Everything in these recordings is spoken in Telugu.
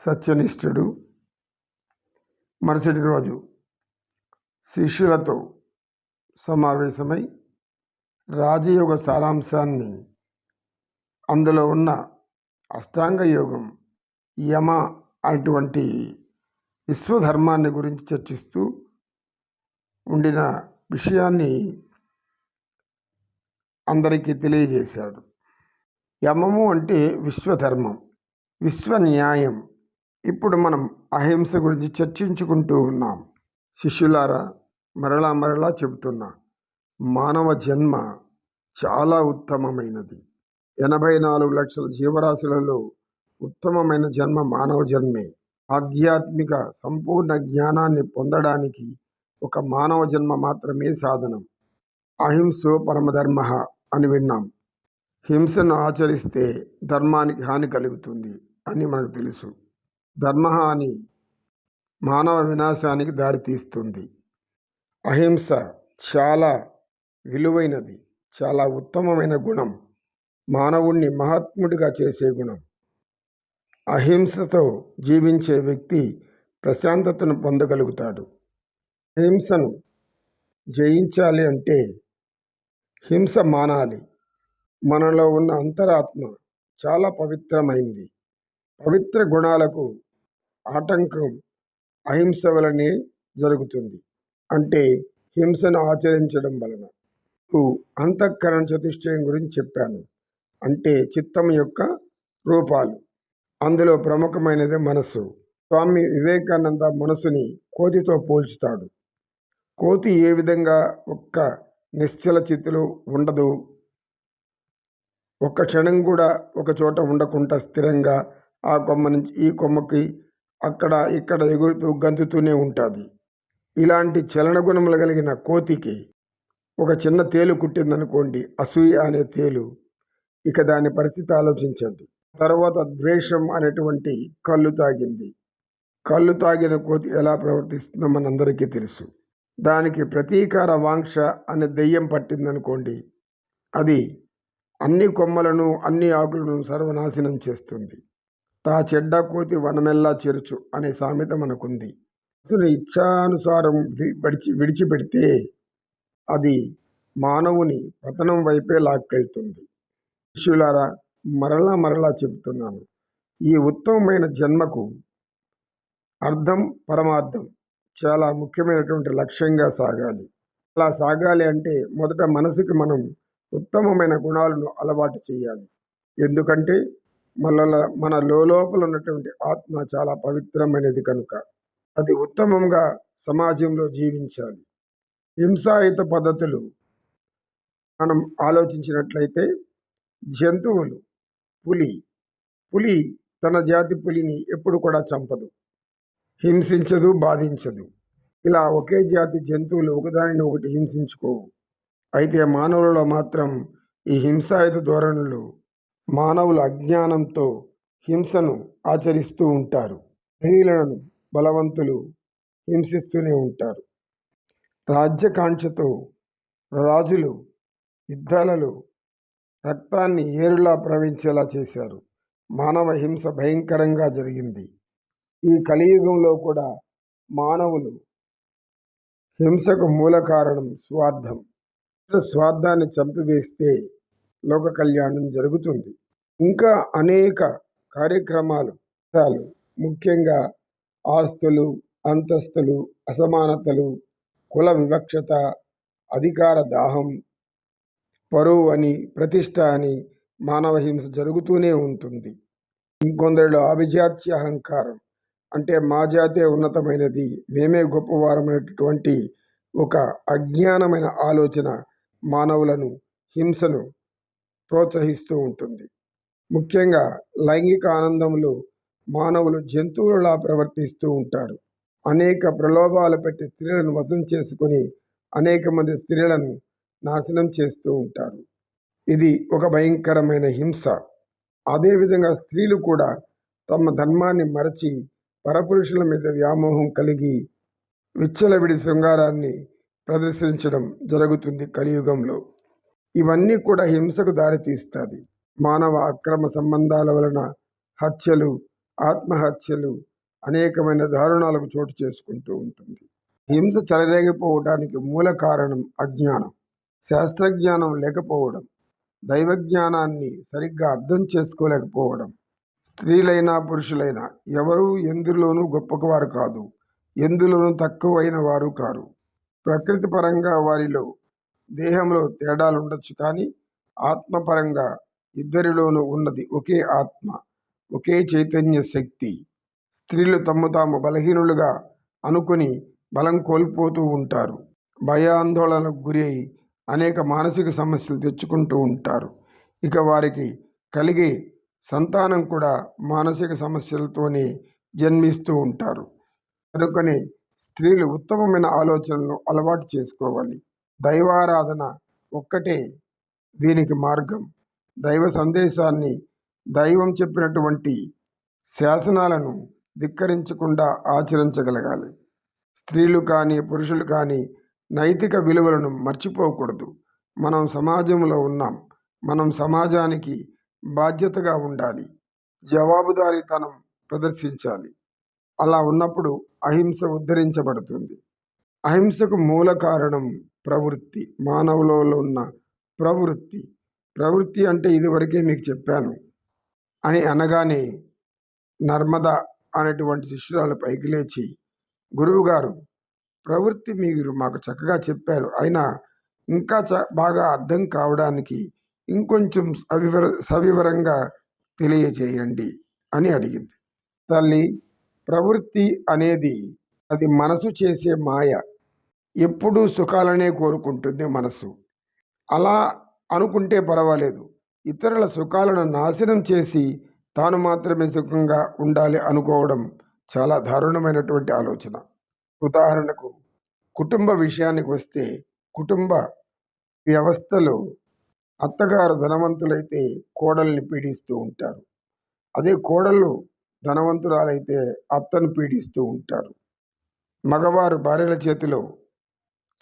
సత్యనిష్ఠుడు. మరుసటి రోజు శిష్యులతో సమావేశమై రాజయోగ సారాంశాన్ని అందులో ఉన్న అష్టాంగ యోగం యమ అటువంటి విశ్వధర్మాన్ని గురించి చర్చిస్తూ ఉండిన విషయాన్ని అందరికీ తెలియజేశాడు. యమము అంటే విశ్వధర్మం విశ్వ న్యాయం ఇప్పుడు మనం అహింస గురించి చర్చించుకుంటూ ఉన్నాం. శిష్యులారా మరలా మరలా చెబుతున్నా మానవ జన్మ చాలా ఉత్తమమైనది. ఎనభై నాలుగు లక్షల జీవరాశులలో ఉత్తమమైన జన్మ మానవ జన్మే. ఆధ్యాత్మిక సంపూర్ణ జ్ఞానాన్ని పొందడానికి ఒక మానవ జన్మ మాత్రమే సాధనం. అహింసో పరమధర్మ అని విన్నాం. హింసను ఆచరిస్తే ధర్మానికి హాని కలుగుతుంది అని మనకు తెలుసు. ధర్మహాని మానవ వినాశానికి దారితీస్తుంది అహింస చాలా విలువైనది చాలా ఉత్తమమైన గుణం. మానవుణ్ణి మహాత్ముడిగా చేసే గుణం. అహింసతో జీవించే వ్యక్తి ప్రశాంతతను పొందగలుగుతాడు. హింసను జయించాలి అంటే హింస మానాలి. మనలో ఉన్న అంతరాత్మ చాలా పవిత్రమైంది. పవిత్ర గుణాలకు ఆటంకం అహింస వలనే జరుగుతుంది. అంటే హింసను ఆచరించడం వలన. అంతఃకరణ చతుష్టయం గురించి చెప్పాను. అంటే చిత్తం యొక్క రూపాలు. అందులో ప్రముఖమైనది మనస్సు. స్వామి వివేకానంద మనసుని కోతితో పోల్చుతాడు. కోతి ఏ విధంగా ఒక్క నిశ్చల చిత్తులో ఉండదు. ఒక్క క్షణం కూడా ఒక చోట ఉండకుండా స్థిరంగా ఆ కొమ్మ నుంచి ఈ కొమ్మకి అక్కడ ఇక్కడ ఎగురుతూ గంతుతూనే ఉంటుంది. ఇలాంటి చలన గుణములు కలిగిన కోతికి ఒక చిన్న తేలు కుట్టిందనుకోండి అసూయ అనే తేలు. ఇక దాని పరిస్థితి ఆలోచించండి. తర్వాత ద్వేషం అనేటువంటి కళ్ళు తాగింది. కళ్ళు తాగిన కోతి ఎలా ప్రవర్తిస్తుందో మనందరికీ తెలుసు. దానికి ప్రతీకార వాంక్ష అనే దెయ్యం పట్టిందనుకోండి అది అన్ని కొమ్మలను అన్ని ఆకులను సర్వనాశనం చేస్తుంది. తా చెడ్డ కోతి వనమెల్లా చేరుచు అనే సామెత మనకుంది. అసలు ఇచ్ఛానుసారం విడిచి విడిచిపెడితే అది మానవుని పతనం వైపే లాక్కెళ్తుంది. శిష్యులారా మరలా మరలా చెబుతున్నాను. ఈ ఉత్తమమైన జన్మకు అర్థం పరమార్థం చాలా ముఖ్యమైనటువంటి లక్ష్యంగా సాగాలి. అలా సాగాలి అంటే మొదట మనసుకి మనం ఉత్తమమైన గుణాలను అలవాటు చేయాలి. ఎందుకంటే మన మన లోపల ఉన్నటువంటి ఆత్మ చాలా పవిత్రమైనది కనుక అది ఉత్తమంగా సమాజంలో జీవించాలి. హింసాయుత పద్ధతులు మనం ఆలోచించినట్లయితే జంతువులు పులి పులి తన జాతి పులిని ఎప్పుడు కూడా చంపదు హింసించదు బాధించదు. ఇలా ఒకే జాతి జంతువులు ఒకదానిని ఒకటి హింసించుకోవు. అయితే మానవులలో మాత్రం ఈ హింసాయుత ధోరణులు మానవుల అజ్ఞానంతో హింసను ఆచరిస్తూ ఉంటారు. మహిళలను బలవంతులు హింసిస్తూనే ఉంటారు. రాజ్యకాంక్షతో రాజులు యుద్ధాలలో రక్తాన్ని ఏరులా ప్రవహించేలా చేశారు. మానవ హింస భయంకరంగా జరిగింది. ఈ కలియుగంలో కూడా మానవులు హింసకు మూల కారణం స్వార్థం. స్వార్థాన్ని చంపివేస్తే లోక కళ్యాణం జరుగుతుంది. ఇంకా అనేక కార్యక్రమాలు ముఖ్యంగా ఆస్తులు అంతస్తులు అసమానతలు కుల వివక్షత అధికార దాహం పరువు అని ప్రతిష్ట అని మానవ హింస జరుగుతూనే ఉంటుంది. ఇంకొందరిలో అభిజాత్య అహంకారం అంటే మా జాతే ఉన్నతమైనది మేమే గొప్పవారమైనటువంటి ఒక అజ్ఞానమైన ఆలోచన మానవులను హింసను ప్రోత్సహిస్తూ ఉంటుంది. ముఖ్యంగా లైంగిక ఆనందంలో మానవులు జంతువులలా ప్రవర్తిస్తూ ఉంటారు. అనేక ప్రలోభాలు పెట్టి స్త్రీలను వశం చేసుకొని అనేక మంది స్త్రీలను నాశనం చేస్తూ ఉంటారు. ఇది ఒక భయంకరమైన హింస. అదేవిధంగా స్త్రీలు కూడా తమ ధర్మాన్ని మరచి పరపురుషుల మీద వ్యామోహం కలిగి విచ్చలవిడి శృంగారాన్ని ప్రదర్శించడం జరుగుతుంది కలియుగంలో. ఇవన్నీ కూడా హింసకు దారితీస్తుంది. మానవ అక్రమ సంబంధాల వలన హత్యలు ఆత్మహత్యలు అనేకమైన దారుణాలకు చోటు చేసుకుంటూ ఉంటుంది. హింస చెలరేగిపోవడానికి మూల కారణం అజ్ఞానం. శాస్త్రజ్ఞానం లేకపోవడం దైవజ్ఞానాన్ని సరిగ్గా అర్థం చేసుకోలేకపోవడం. స్త్రీలైనా పురుషులైనా ఎవరు ఎందులోనూ గొప్పవారు కాదు ఎందులోనూ తక్కువైన వారు కారు. ప్రకృతి పరంగా వారిలో దేహంలో తేడాలు ఉండొచ్చు కానీ ఆత్మపరంగా ఇద్దరిలోనూ ఉన్నది ఒకే ఆత్మ ఒకే చైతన్య శక్తి. స్త్రీలు తమ్ము తాము బలహీనులుగా అనుకుని బలం కోల్పోతూ ఉంటారు. భయాందోళనకు గురి అయి అనేక మానసిక సమస్యలు తెచ్చుకుంటూ ఉంటారు. ఇక వారికి కలిగే సంతానం కూడా మానసిక సమస్యలతోనే జన్మిస్తూ ఉంటారు. కనుకనే స్త్రీలు ఉత్తమమైన ఆలోచనలను అలవాటు చేసుకోవాలి. దైవారాధన ఒక్కటే దీనికి మార్గం. దైవ సందేశాన్ని దైవం చెప్పినటువంటి శాసనాలను ధిక్కరించకుండా ఆచరించగలగాలి. స్త్రీలు కానీ పురుషులు కానీ నైతిక విలువలను మర్చిపోకూడదు. మనం సమాజంలో ఉన్నాం. మనం సమాజానికి బాధ్యతగా ఉండాలి. జవాబుదారీతనం ప్రదర్శించాలి. అలా ఉన్నప్పుడు అహింస ఉద్ధరించబడుతుంది. అహింసకు మూల కారణం ప్రవృత్తి మానవులలో ఉన్న ప్రవృత్తి. ప్రవృత్తి అంటే ఇదివరకే మీకు చెప్పాను అని అనగానే నర్మద అనేటువంటి శిష్యురాలు పైకి లేచి గురువుగారు ప్రవృత్తి మీరు మాకు చక్కగా చెప్పారు. అయినా ఇంకా చ బాగా అర్థం కావడానికి ఇంకొంచెం సవివర సవివరంగా తెలియజేయండి అని అడిగింది. తల్లి ప్రవృత్తి అనేది అది మనసు చేసే మాయ. ఎప్పుడూ సుఖాలనే కోరుకుంటుంది మనసు అలా అనుకుంటే పర్వాలేదు. ఇతరుల సుఖాలను నాశనం చేసి తాను మాత్రమే సుఖంగా ఉండాలి అనుకోవడం చాలా దారుణమైనటువంటి ఆలోచన. ఉదాహరణకు కుటుంబ విషయానికి వస్తే కుటుంబ వ్యవస్థలో అత్తగారు ధనవంతులైతే కోడల్ని పీడిస్తూ ఉంటారు. అదే కోడళ్ళు ధనవంతురాలైతే అత్తను పీడిస్తూ ఉంటారు. మగవారు భార్యల చేతిలో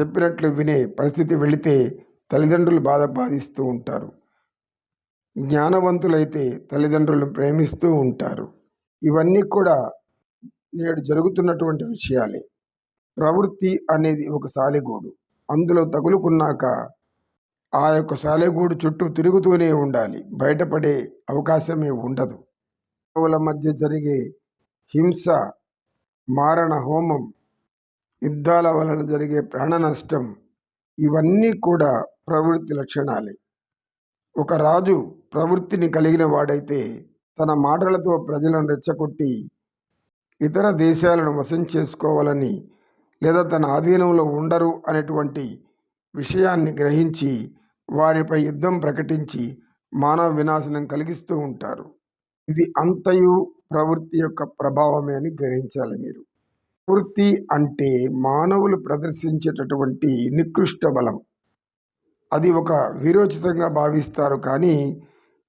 చెప్పినట్లు వినే పరిస్థితి వెళితే తల్లిదండ్రులు బాధ బాధిస్తూ ఉంటారు. జ్ఞానవంతులైతే తల్లిదండ్రులను ప్రేమిస్తూ ఉంటారు. ఇవన్నీ కూడా నేడు జరుగుతున్నటువంటి విషయాలే. ప్రవృత్తి అనేది ఒక సాలెగూడు. అందులో తగులుకున్నాక ఆ యొక్క సాలెగూడు చుట్టూ తిరుగుతూనే ఉండాలి. బయటపడే అవకాశమే ఉండదు. మానవుల మధ్య జరిగే హింస మారణ హోమం యుద్ధాల వలన జరిగే ప్రాణ నష్టం ఇవన్నీ కూడా ప్రవృత్తి లక్షణాలే. ఒక రాజు ప్రవృత్తిని కలిగిన వాడైతే తన మాటలతో ప్రజలను రెచ్చగొట్టి ఇతర దేశాలను వశం చేసుకోవాలని లేదా తన ఆధీనంలో ఉండరు అనేటువంటి విషయాన్ని గ్రహించి వారిపై యుద్ధం ప్రకటించి మానవ వినాశనం కలిగిస్తూ ఉంటారు. ఇది అంతయు ప్రవృత్తి యొక్క ప్రభావమే అని గ్రహించాలి మీరు. ప్రవృత్తి అంటే మానవులు ప్రదర్శించేటటువంటి నికృష్ట బలం. అది ఒక వీరోచితంగా భావిస్తారు కానీ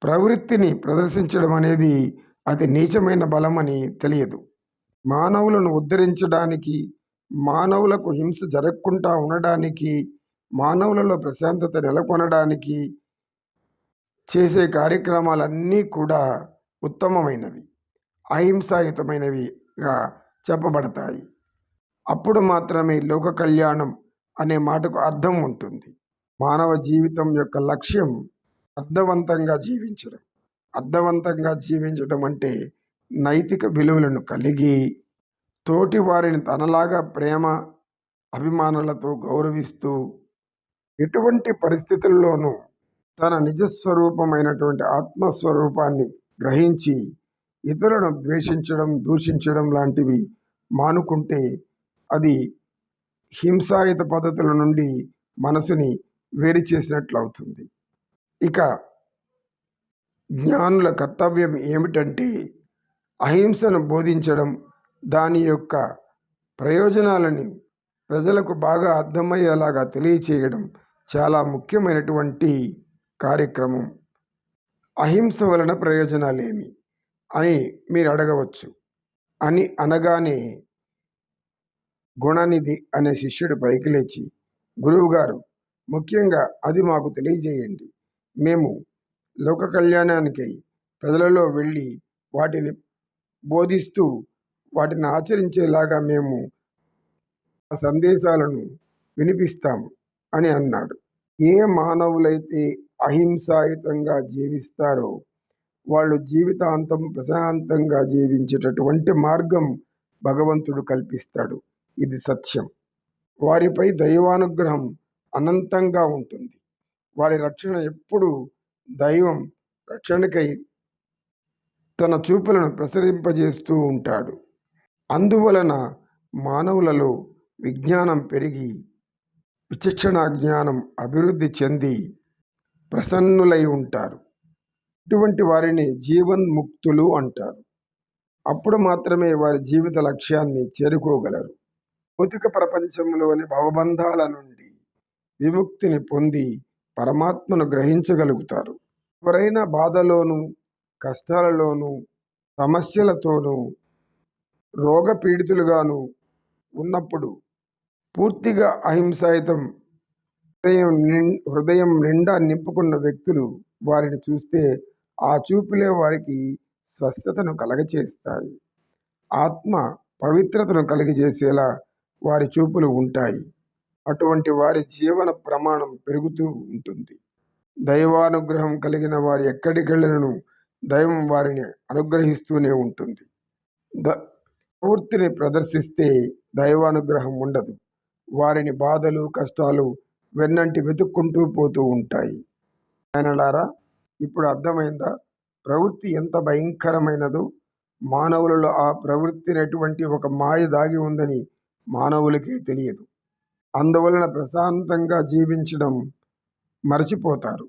ప్రవృత్తిని ప్రదర్శించడం అనేది అతి నీచమైన బలం అని తెలియదు. మానవులను ఉద్ధరించడానికి మానవులకు హింస జరగకుండా ఉండడానికి మానవులలో ప్రశాంతత నెలకొనడానికి చేసే కార్యక్రమాలన్నీ కూడా ఉత్తమమైనవి అహింసాయుతమైనవిగా చెప్పబడతాయి. అప్పుడు మాత్రమే లోక కళ్యాణం అనే మాటకు అర్థం ఉంటుంది. మానవ జీవితం యొక్క లక్ష్యం అర్థవంతంగా జీవించడం. అర్థవంతంగా జీవించడం అంటే నైతిక విలువలను కలిగి తోటి వారిని తనలాగా ప్రేమ అభిమానులతో గౌరవిస్తూ ఎటువంటి పరిస్థితుల్లోనూ తన నిజస్వరూపమైనటువంటి ఆత్మస్వరూపాన్ని గ్రహించి ఇతరులను ద్వేషించడం దూషించడం లాంటివి మానుకుంటే అది హింసాయుత పద్ధతుల నుండి మనసుని వేరు చేసినట్లు అవుతుంది ఇక జ్ఞానుల కర్తవ్యం ఏమిటంటే అహింసను బోధించడం దాని యొక్క ప్రయోజనాలని ప్రజలకు బాగా అర్థమయ్యేలాగా తెలియచేయడం చాలా ముఖ్యమైనటువంటి కార్యక్రమం. అహింస వలన ప్రయోజనాలేమి అని మీరు అడగవచ్చు. అని అనగానే గుణనిధి అనే శిష్యుడు పైకి లేచి గురువుగారు ముఖ్యంగా అది మాకు తెలియజేయండి. మేము లోక కళ్యాణానికై ప్రజలలో వెళ్ళి వాటిని బోధిస్తూ వాటిని ఆచరించేలాగా మేము ఆ సందేశాలను వినిపిస్తాము అని అన్నాడు. ఏ మానవులైతే అహింసాయుతంగా జీవిస్తారో వాళ్ళు జీవితాంతం ప్రశాంతంగా జీవించేటటువంటి మార్గం భగవంతుడు కల్పిస్తాడు. ఇది సత్యం. వారిపై దైవానుగ్రహం అనంతంగా ఉంటుంది. వారి రక్షణ ఎప్పుడు దైవం రక్షణకై తన చూపులను ప్రసరింపజేస్తూ ఉంటాడు. అందువలన మానవులలో విజ్ఞానం పెరిగి విచక్షణ జ్ఞానం అభివృద్ధి చెంది ప్రసన్నులై ఉంటారు. ఇటువంటి వారిని జీవన్ముక్తులు అంటారు. అప్పుడు మాత్రమే వారి జీవిత లక్ష్యాన్ని చేరుకోగలరు. భౌతిక ప్రపంచంలోని భవబంధాల నుండి విముక్తిని పొంది పరమాత్మను గ్రహించగలుగుతారు. ఎవరైనా బాధలోను కష్టాలలోనూ సమస్యలతోనూ రోగపీడితులుగాను ఉన్నప్పుడు పూర్తిగా అహింసాయుతం హృదయం నిం హృదయం నిండా నింపుకున్న వ్యక్తులు వారిని చూస్తే ఆ చూపులే వారికి స్వస్థతను కలగచేస్తాయి. ఆత్మ పవిత్రతను కలిగజేసేలా వారి చూపులు ఉంటాయి. అటువంటి వారి జీవన ప్రమాణం పెరుగుతూ ఉంటుంది. దైవానుగ్రహం కలిగిన వారు ఎక్కడికెళ్ళినను దైవం వారిని అనుగ్రహిస్తూనే ఉంటుంది. ద పూర్తిని ప్రదర్శిస్తే దైవానుగ్రహం ఉండదు. వారిని బాధలు కష్టాలు వెన్నంటి వెతుక్కుంటూ పోతూ ఉంటాయి. ఆయనలారా ఇప్పుడు అర్థమైందా? ప్రవృత్తి ఎంత భయంకరమైనదో! మానవులలో ఆ ప్రవృత్తినటువంటి ఒక మాయ దాగి ఉందని మానవులకే తెలియదు. అందువలన ప్రశాంతంగా జీవించడం మరచిపోతారు.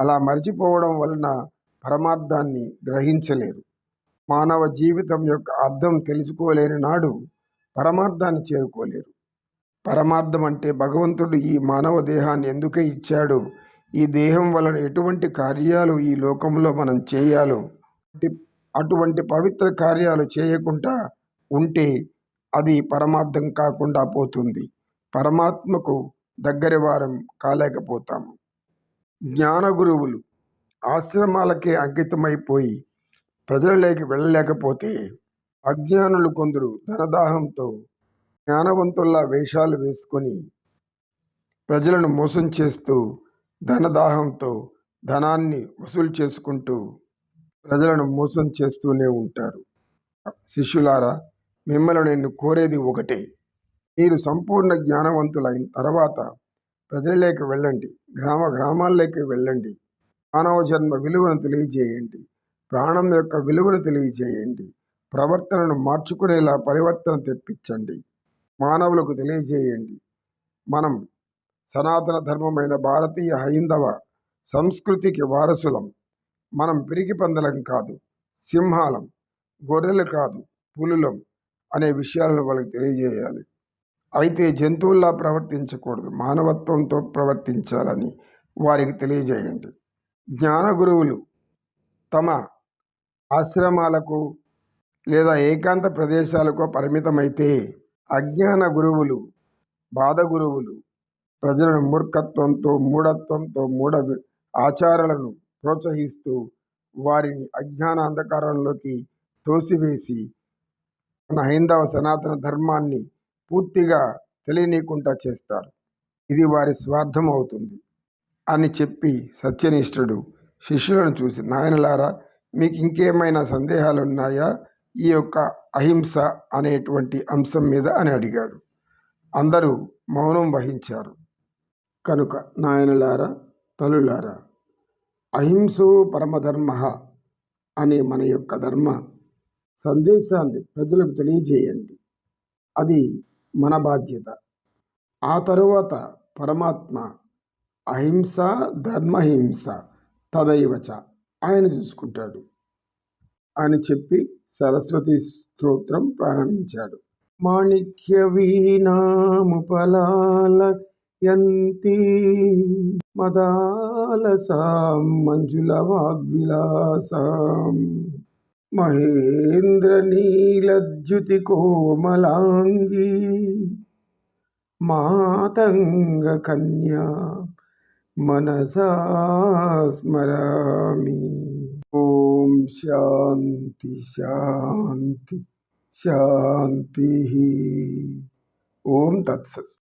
అలా మరచిపోవడం వలన పరమార్థాన్ని గ్రహించలేరు. మానవ జీవితం యొక్క అర్థం తెలుసుకోలేని నాడు పరమార్థాన్ని చేరుకోలేరు. పరమార్థం అంటే భగవంతుడు ఈ మానవ దేహాన్ని ఎందుకే ఇచ్చాడు? ఈ దేహం వలన ఎటువంటి కార్యాలు ఈ లోకంలో మనం చేయాలో? అటువంటి పవిత్ర కార్యాలు చేయకుండా ఉంటే అది పరమార్థం కాకుండా పోతుంది. పరమాత్మకు దగ్గర వారం కాలేకపోతాము జ్ఞాన గురువులు ఆశ్రమాలకే అంకితమైపోయి ప్రజలలోకి వెళ్ళలేకపోతే అజ్ఞానులు కొందరు ధనదాహంతో జ్ఞానవంతుల్లా వేషాలు వేసుకొని ప్రజలను మోసం చేస్తూ ధనదాహంతో ధనాన్ని వసూలు చేసుకుంటూ ప్రజలను మోసం చేస్తూనే ఉంటారు. శిష్యులారా మిమ్మల్ని నేను కోరేది ఒకటే. మీరు సంపూర్ణ జ్ఞానవంతులైన తర్వాత ప్రజలలోకి వెళ్ళండి. గ్రామ గ్రామాల్లోకి వెళ్ళండి. మానవ జన్మ విలువను తెలియజేయండి. ప్రాణం యొక్క విలువను తెలియజేయండి. ప్రవర్తనను మార్చుకునేలా పరివర్తన తెప్పించండి. మానవులకు తెలియజేయండి. మనం సనాతన ధర్మమైన భారతీయ హైందవ సంస్కృతికి వారసులం. మనం పిరికి పందలం కాదు. సింహాలం. గొర్రెలు కాదు. పులులం. అనే విషయాలను వాళ్ళకి తెలియజేయాలి. అయితే జంతువుల్లా ప్రవర్తించకూడదు. మానవత్వంతో ప్రవర్తించాలని వారికి తెలియజేయండి. జ్ఞాన గురువులు తమ ఆశ్రమాలకు లేదా ఏకాంత ప్రదేశాలకు పరిమితమైతే అజ్ఞాన గురువులు బాధ గురువులు ప్రజలను మూర్ఖత్వంతో మూఢత్వంతో మూఢ ఆచారాలను ప్రోత్సహిస్తూ వారిని అజ్ఞాన అంధకారంలోకి తోసివేసి మన హైందవ సనాతన ధర్మాన్ని పూర్తిగా తెలియనీయకుండా చేస్తారు. ఇది వారి స్వార్థం అవుతుంది. అని చెప్పి సత్యనిష్ఠుడు శిష్యులను చూసి నాయనలారా మీకు ఇంకేమైనా సందేహాలు ఉన్నాయా? ఈ యొక్క అహింస అనేటువంటి అంశం మీద అని అడిగాడు. అందరూ మౌనం వహించారు. కనుక నాయనలారా తలులారా అహింసో పరమధర్మ అనే మన యొక్క ధర్మ సందేశాన్ని ప్రజలకు తెలియజేయండి. అది మన బాధ్యత. ఆ తరువాత పరమాత్మ అహింస ధర్మహింస తదైవచ ఆయన చూసుకుంటాడు. అని చెప్పి సరస్వతి స్తోత్రం ప్రారంభించాడు. మాణిక్య వీణాముపలాల యంతి మదాలసాం మంజుల వాగ్విలాసాం. మహేంద్రనీలద్యుతి కోమలాంగి మాతంగ కన్యా మనసా స్మరామి. ఓం శాంతి శాంతి శాంతి. ఓం తత్సత్.